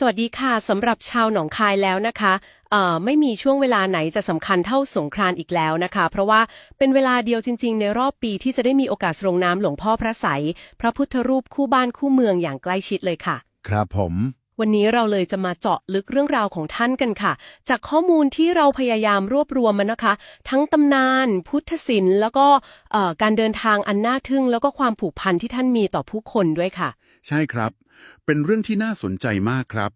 สวัสดีค่ะสำหรับชาวหนองคายแล้วนะคะเอ่อไม่มีช่วงเวลาไหนจะสำคัญเท่าสงกรานต์อีกแล้วนะคะ เพราะว่าเป็นเวลาเดียวจริง ๆ ในรอบปีที่จะได้มีโอกาสรงน้ำหลวงพ่อพระไสยพระพุทธรูปคู่บ้านคู่เมืองอย่างใกล้ชิดเลยค่ะ ครับผม วันนี้เราเลยจะมาเจาะลึกเรื่องราวของท่านกันค่ะ จากข้อมูลที่เราพยายามรวบรวมมันนะคะ ทั้งตำนาน พุทธศิลป์แล้วก็เอ่อการเดินทางอันน่าทึ่ง แล้วก็ความผูกพันที่ท่านมีต่อผู้คนด้วยค่ะ ใช่ครับ เป็นเรื่องที่น่าสนใจมากครับ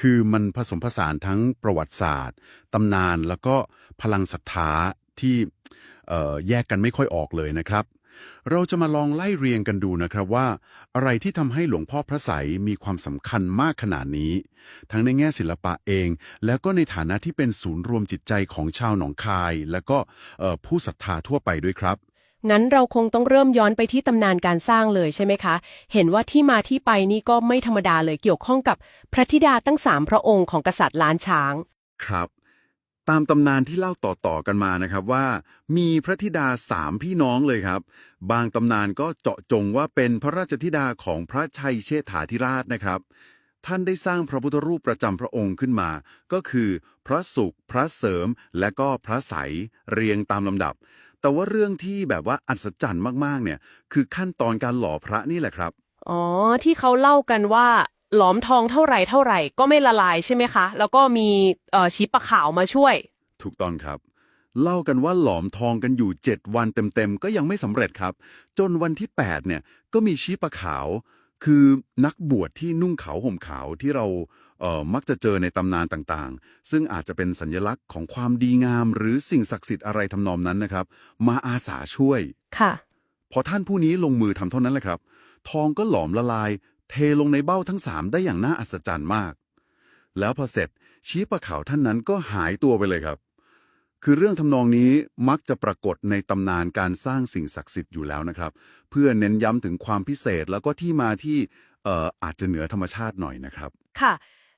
คือมันผสมผสานทั้งประวัติศาสตร์ ตำนาน แล้วก็พลังศรัทธาที่แยกกันไม่ค่อยออกเลยนะครับ เราจะมาลองไล่เรียงกันดูนะครับว่า อะไรที่ทำให้หลวงพ่อพระไสยมีความสำคัญมากขนาดนี้ ทั้งในแง่ศิลปะเอง แล้วก็ในฐานะที่เป็นศูนย์รวมจิตใจของชาวหนองคาย แล้วก็ผู้ศรัทธาทั่วไปด้วยครับ งั้นเราคงต้องเริ่มย้อนไปที่ตำนานการสร้างเลยใช่ไหมคะ เห็นว่าที่มาที่ไปนี่ก็ไม่ธรรมดาเลยเกี่ยวข้องกับพระธิดาตั้งสามพระองค์ของกษัตริย์ล้านช้าง ครับ ตามตำนานที่เล่าต่อๆกันมานะครับว่า มีพระธิดาสามพี่น้องเลยครับ บางตำนานก็เจาะจงว่าเป็นพระราชธิดาของพระชัยเชษฐาธิราชนะครับ ท่านได้สร้างพระพุทธรูปประจำพระองค์ขึ้นมา ก็คือ พระสุข พระเสริม และก็พระใสยเรียงตามลำดับ แต่ว่าเรื่องที่แบบว่าอัศจรรย์มากๆเนี่ย คือขั้นตอนการหล่อพระนี่แหละครับ อ๋อ ที่เขาเล่ากันว่าหลอมทองเท่าไหร่เท่าไหร่ก็ไม่ละลายใช่ไหมคะ แล้วก็มีเอ่อชิปะขาวมาช่วย ถูกต้องครับ เล่ากันว่าหลอมทองกันอยู่ 7 วันเต็มๆ ก็ยังไม่สำเร็จครับ จนวันที่ 8 เนี่ย ก็มีชีปะขาว คือนักบวชที่นุ่งขาวห่มขาวที่เราเอ่อมักจะเจอในตำนานต่างๆ ซึ่งอาจจะเป็นสัญลักษณ์ของความดีงาม หรือสิ่งศักดิ์สิทธิ์อะไรทำนองนั้นนะครับ มาอาสาช่วย ค่ะ พอท่านผู้นี้ลงมือทำเท่านั้นแหละครับ ทองก็หลอมละลาย เทลงในเบ้าทั้งสามได้อย่างน่าอัศจรรย์มาก แล้วพอเสร็จ ชี้ประขาวท่านนั้นก็หายตัวไปเลยครับ คือเรื่องทำนองนี้มักจะปรากฏในตำนานการสร้างสิ่งศักดิ์สิทธิ์อยู่แล้วนะครับ เพื่อเน้นย้ำถึงความพิเศษแล้วก็ที่มาที่อออาจจะเหนือธรรมชาติหน่อยนะครับ ค่ะ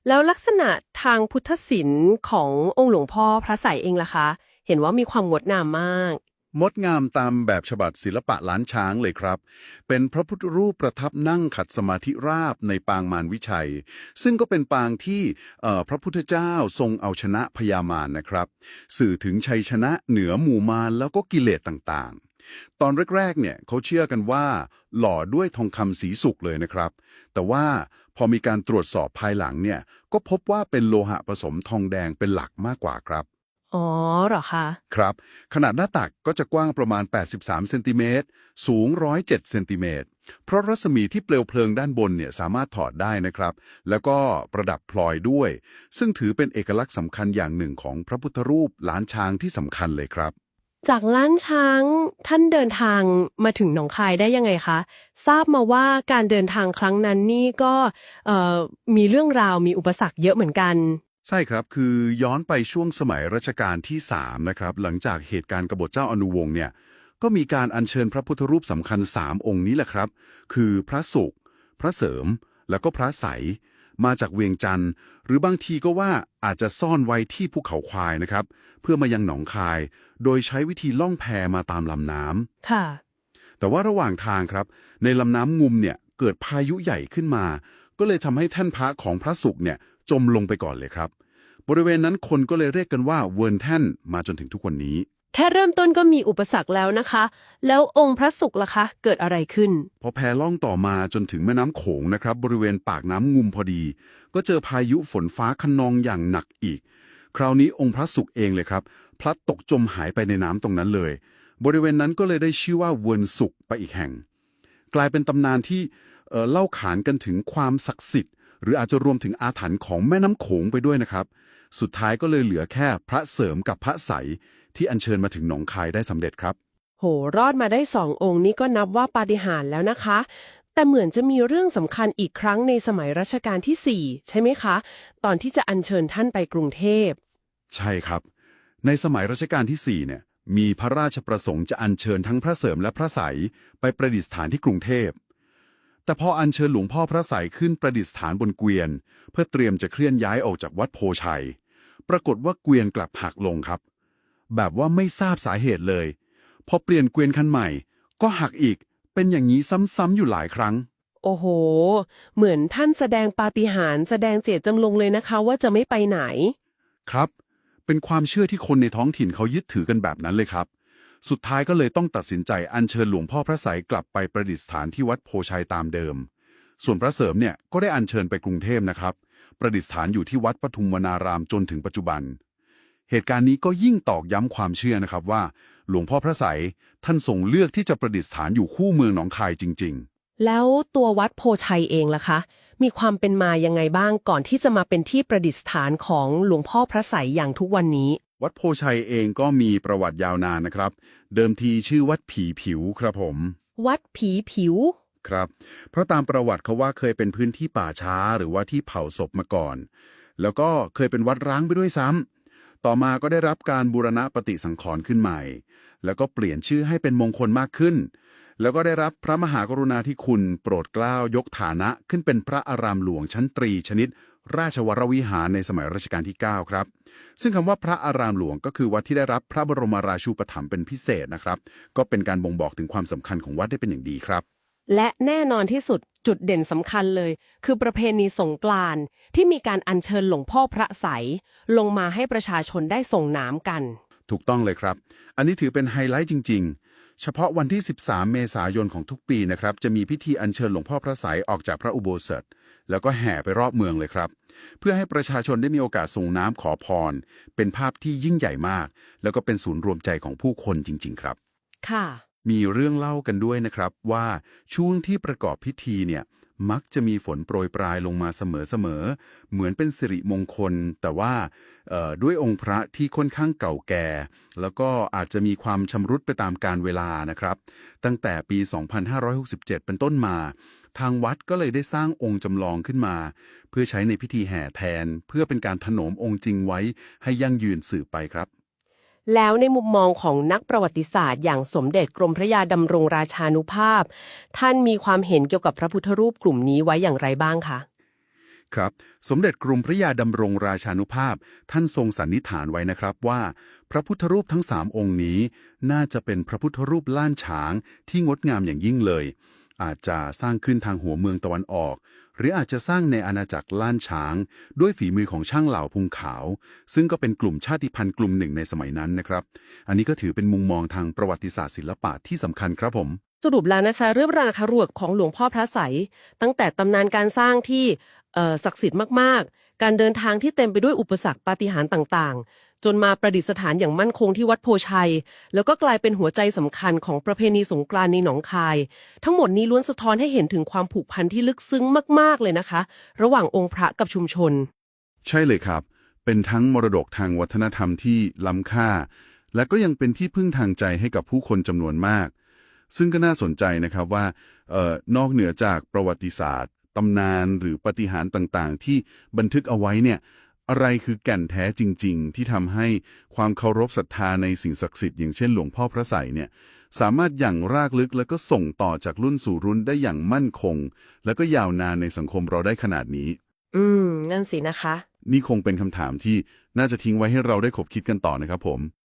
แล้วลักษณะทางพุทธศิลป์ขององค์หลวงพ่อพระใสยเองล่ะคะ เห็นว่ามีความงดงามมาก มดงามตามแบบฉบับศิลปะล้านช้างเลยครับ เป็นพระพุทธรูปประทับนั่งขัดสมาธิราบในปางมารวิชัย ซึ่งก็เป็นปางที่พระพุทธเจ้าทรงเอาชนะพญามารนะครับ สื่อถึงชัยชนะเหนือหมู่มารแล้วก็กิเลสต่างๆ ตอนแรกๆเนี่ยเขาเชื่อกันว่า หล่อด้วยทองคำสีสุกเลยนะครับ แต่ว่าพอมีการตรวจสอบภายหลังเนี่ยก็พบว่าเป็นโลหะผสมทองแดงเป็นหลักมากกว่าครับ อ๋อเหรอคะ ครับ ขนาดหน้าตักก็จะกว้างประมาณ 83 เซนติเมตร สูง 107 เซนติเมตร เพราะรัศมีที่เปลวเพลิงด้านบนเนี่ยสามารถถอดได้นะครับ แล้วก็ประดับพลอยด้วย ซึ่งถือเป็นเอกลักษณ์สำคัญอย่างหนึ่งของพระพุทธรูปล้านช้างที่สำคัญเลยครับ จากล้านช้างท่านเดินทางมาถึงหนองคายได้ยังไงคะ ทราบมาว่าการเดินทางครั้งนั้นนี่ก็เอ่อมีเรื่องราวมีอุปสรรคเยอะเหมือนกัน ใช่ครับ คือย้อนไปช่วงสมัยรัชกาลที่ 3 นะครับ หลังจากเหตุการณ์กบฏเจ้าอนุวงศ์เนี่ย ก็มีการอัญเชิญพระพุทธรูปสำคัญ 3 องค์นี้แหละครับ คือพระสุข พระเสริม แล้วก็พระใสยมาจากเวียงจันทร์ หรือบางทีก็ว่าอาจจะซ่อนไว้ที่ภูเขาควายนะครับ เพื่อมายังหนองคาย โดยใช้วิธีล่องแพมาตามลำน้ำค่ะ แต่ว่าระหว่างทางครับ ในลำน้ำงุมเนี่ยเกิดพายุใหญ่ขึ้นมา ก็เลยทำให้แท่นพระของพระสุขเนี่ย จมลงไปก่อนเลยครับ บริเวณนั้นคนก็เลยเรียกกันว่าเวิร์นแท่นมาจนถึงทุกวันนี้ แค่เริ่มต้นก็มีอุปสรรคแล้วนะคะ แล้วองค์พระศุกร์ล่ะคะ เกิดอะไรขึ้น พอแพล่องต่อมาจนถึงแม่น้ำโขงนะครับ บริเวณปากน้ำงุมพอดี ก็เจอพายุฝนฟ้าคะนองอย่างหนักอีก คราวนี้องค์พระสุขเองเลยครับ พลัดตกจมหายไปในน้ำตรงนั้นเลย บริเวณนั้นก็เลยได้ชื่อว่าเวิร์นสุขไปอีกแห่ง กลายเป็นตำนานที่เอ่อเล่าขานกันถึงความศักดิ์สิทธิ์ หรืออาจจะรวมถึงอาถรรพ์ของแม่น้ำโขงไปด้วยนะครับ สุดท้ายก็เลยเหลือแค่พระเสริมกับพระใสยที่อัญเชิญมาถึงหนองคายได้สำเร็จครับ โห รอดมาได้สององค์นี้ก็นับว่าปาฏิหาริย์แล้วนะคะ แต่เหมือนจะมีเรื่องสำคัญอีกครั้งในสมัยรัชกาลที่ 4 ใช่ไหมคะ ตอนที่จะอัญเชิญท่านไปกรุงเทพ ใช่ครับ ในสมัยรัชกาลที่4เนี่ยมีพระราชประสงค์จะอัญเชิญทั้งพระเสริมและพระใสยไปประดิษฐานที่กรุงเทพ แต่พออัญเชิญหลวงพ่อพระใสยขึ้นประดิษฐานบนเกวียน เพื่อเตรียมจะเคลื่อนย้ายออกจากวัดโพชัย ปรากฏว่าเกวียนกลับหักลงครับ แบบว่าไม่ทราบสาเหตุเลย พอเปลี่ยนเกวียนคันใหม่ ก็หักอีกเป็นอย่างนี้ซ้ำๆอยู่หลายครั้ง โอ้โห เหมือนท่านแสดงปาฏิหาริย์แสดงเจตจำลงเลยนะคะ ว่าจะไม่ไปไหน ครับ เป็นความเชื่อที่คนในท้องถิ่นเขายึดถือกันแบบนั้นเลยครับ สุดท้ายก็เลยต้องตัดสินใจอัญเชิญหลวงพ่อพระไสยกลับไปประดิษฐานที่วัดโพชัยตามเดิม ส่วนพระเสริมเนี่ยก็ได้อัญเชิญไปกรุงเทพนะครับ ประดิษฐานอยู่ที่วัดปทุมวนารามจนถึงปัจจุบัน เหตุการณ์นี้ก็ยิ่งตอกย้ำความเชื่อนะครับว่า หลวงพ่อพระไสยท่านทรงเลือกที่จะประดิษฐานอยู่คู่เมืองหนองคายจริง ๆ แล้วตัววัดโพชัยเองล่ะคะ มีความเป็นมายังไงบ้างก่อนที่จะมาเป็นที่ประดิษฐานของหลวงพ่อพระไสยอย่างทุกวันนี้ วัดโพชัยเองก็มีประวัติยาวนานนะครับ เดิมทีชื่อวัดผีผิวครับผม วัดผีผิว ครับ เพราะตามประวัติเขาว่าเคยเป็นพื้นที่ป่าช้าหรือว่าที่เผาศพมาก่อน แล้วก็เคยเป็นวัดร้างไปด้วยซ้ำต่อมาก็ได้รับการบูรณะปฏิสังขรณ์ขึ้นใหม่ แล้วก็เปลี่ยนชื่อให้เป็นมงคลมากขึ้น แล้วก็ได้รับพระมหากรุณาธิคุณโปรดเกล้ายกฐานะขึ้นเป็นพระอารามหลวงชั้นตรีชนิด ราชวรวิหารในสมัยรัชกาลที่ 9 ครับ ซึ่งคำว่าพระอารามหลวงก็คือวัดที่ได้รับพระบรมราชูปถัมภ์เป็นพิเศษนะครับ ก็เป็นการบ่งบอกถึงความสำคัญของวัดได้เป็นอย่างดีครับ และแน่นอนที่สุดจุดเด่นสำคัญเลย คือประเพณีสงกรานต์ที่มีการอัญเชิญหลวงพ่อพระไสยลงมาให้ประชาชนได้ส่งน้ำกัน ถูกต้องเลยครับ อันนี้ถือเป็นไฮไลท์จริง ๆ เฉพาะวันที่ 13 เมษายนของทุกปีนะครับจะมีพิธีอัญเชิญหลวงพ่อพระไสยออกจากพระอุโบสถ แล้วก็แห่ไปรอบเมืองเลยครับ เพื่อให้ประชาชนได้มีโอกาสส่งน้ำขอพร เป็นภาพที่ยิ่งใหญ่มาก แล้วก็เป็นศูนย์รวมใจของผู้คนจริง ๆ ครับ ค่ะ มีเรื่องเล่ากันด้วยนะครับว่าช่วงที่ประกอบพิธีเนี่ย มักจะมีฝนโปรยปลายลงมาเสมอๆ เหมือนเป็นสิริมงคล แต่ว่าด้วยองค์พระที่ค่อนข้างเก่าแก่ แล้วก็อาจจะมีความชำรุดไปตามกาลเวลานะครับ ตั้งแต่ปี 2567 เป็นต้นมา ทางวัดก็เลยได้สร้างองค์จำลองขึ้นมา เพื่อใช้ในพิธีแห่แทน เพื่อเป็นการถนอมองค์จริงไว้ให้ยั่งยืนสืบไปครับ แล้วในมุมมองของนักประวัติศาสตร์ อย่างสมเด็จกรมพระยาดำรงราชานุภาพ ท่านมีความเห็นเกี่ยวกับพระพุทธรูปกลุ่มนี้ไว้อย่างไรบ้างคะครับ สมเด็จกรมพระยาดำรงราชานุภาพ ท่านทรงสันนิษฐานไว้นะครับว่า พระพุทธรูปทั้งสามองค์นี้ น่าจะเป็นพระพุทธรูปล้านช้างที่งดงามอย่างยิ่งเลย อาจจะสร้างขึ้นทางหัวเมืองตะวันออก หรืออาจจะสร้างในอาณาจักรล้านช้าง ด้วยฝีมือของช่างเหล่าพุงขาว ซึ่งก็เป็นกลุ่มชาติพันธุ์กลุ่มหนึ่งในสมัยนั้นนะครับ อันนี้ก็ถือเป็นมุมมองทางประวัติศาสตร์ศิลปะที่สำคัญครับผมสรุปแล้วนะคะเรื่องราวคารวกของหลวงพ่อพระไสตั้งแต่ตำนานการสร้างที่ศักดิ์สิทธิ์มาก ๆ การเดินทางที่เต็มไปด้วยอุปสรรคปาฏิหาริย์ต่างๆ จนมาประดิษฐานอย่างมั่นคงที่วัดโพชัย แล้วก็กลายเป็นหัวใจสำคัญของประเพณีสงกรานต์ในหนองคาย ทั้งหมดนี้ล้วนสะท้อนให้เห็นถึงความผูกพันที่ลึกซึ้งมาก ๆ เลยนะคะ ระหว่างองค์พระกับชุมชน ใช่เลยครับ เป็นทั้งมรดกทางวัฒนธรรมที่ล้ำค่า และก็ยังเป็นที่พึ่งทางใจให้กับผู้คนจำนวนมาก ซึ่งก็น่าสนใจนะครับว่าออนอกเหนือจากประวัติศาสตร์ตำนานหรือปฏิหารต่างๆ ที่บันทึกเอาไว้เนี่ย อะไรคือแก่นแท้จริง ๆ ที่ทำให้ความเคารพศรัทธาในสิ่งศักดิ์สิทธิ์อย่างเช่นหลวงพ่อพระไสยเนี่ยสามารถอย่างรากลึกแล้วก็ส่งต่อจากรุ่นสู่รุ่นได้อย่างมั่นคง แล้วก็ยาวนานในสังคมเราได้ขนาดนี้ อืม นั่นสินะคะ นี่คงเป็นคำถามที่น่าจะทิ้งไว้ให้เราได้ขบคิดกันต่อนะครับผม